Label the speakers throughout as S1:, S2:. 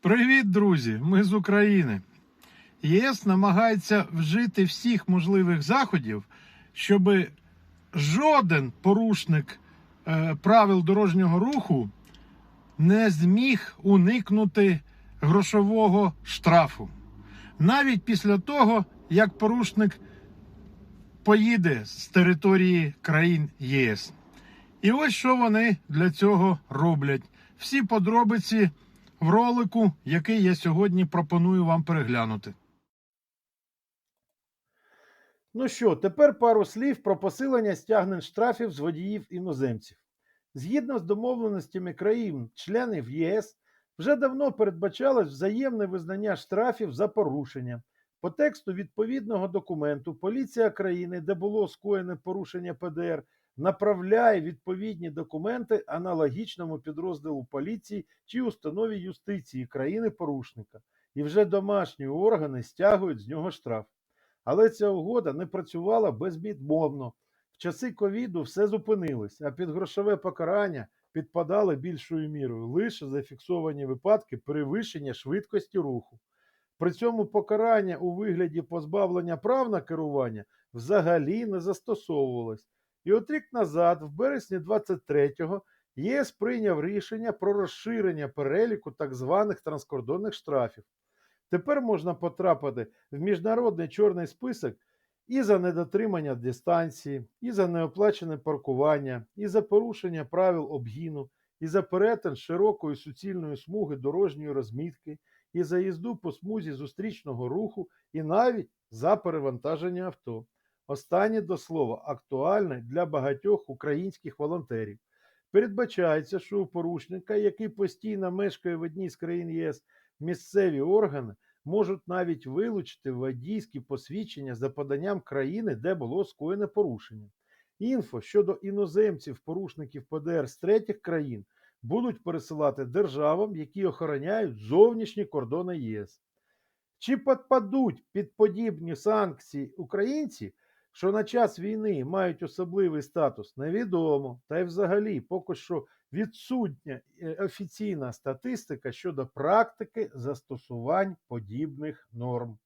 S1: Привіт, друзі! Ми з України. ЄС намагається вжити всіх можливих заходів, щоб жоден порушник е, правил дорожнього руху не зміг уникнути грошового штрафу. Навіть після того, як порушник поїде з території країн ЄС. І ось що вони для цього роблять. Всі подробиці в ролику, який я сьогодні пропоную вам переглянути.
S2: Ну що, тепер пару слів про посилення стягнень штрафів з водіїв іноземців. Згідно з домовленостями країн, членів ЄС, вже давно передбачалось взаємне визнання штрафів за порушення. По тексту відповідного документу поліція країни, де було скоєне порушення ПДР, направляє відповідні документи аналогічному підрозділу поліції чи установі юстиції країни-порушника, і вже домашні органи стягують з нього штраф. Але ця угода не працювала безвідмовно. В часи ковіду все зупинилось, а під грошове покарання підпадали більшою мірою лише зафіксовані випадки перевищення швидкості руху. При цьому покарання у вигляді позбавлення прав на керування взагалі не застосовувалось. І от рік назад, в березні 23-го, ЄС прийняв рішення про розширення переліку так званих транскордонних штрафів. Тепер можна потрапити в міжнародний чорний список і за недотримання дистанції, і за неоплачене паркування, і за порушення правил обгіну, і за перетин широкої суцільної смуги дорожньої розмітки, і за їзду по смузі зустрічного руху, і навіть за перевантаження авто. Останнє до слова актуальне для багатьох українських волонтерів. Передбачається, що у порушника, який постійно мешкає в одній з країн ЄС, місцеві органи можуть навіть вилучити водійські посвідчення за поданням країни, де було скоєне порушення. Інфо щодо іноземців, порушників ПДР з третіх країн будуть пересилати державам, які охороняють зовнішні кордони ЄС. Чи підпадуть під подібні санкції українці, що на час війни мають особливий статус, невідомо. Та й взагалі поки що відсутня е, офіційна статистика щодо практики застосувань подібних норм.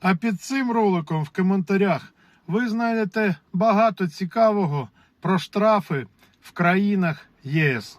S1: А під цим роликом в коментарях ви знайдете багато цікавого про штрафи в країнах ЄС.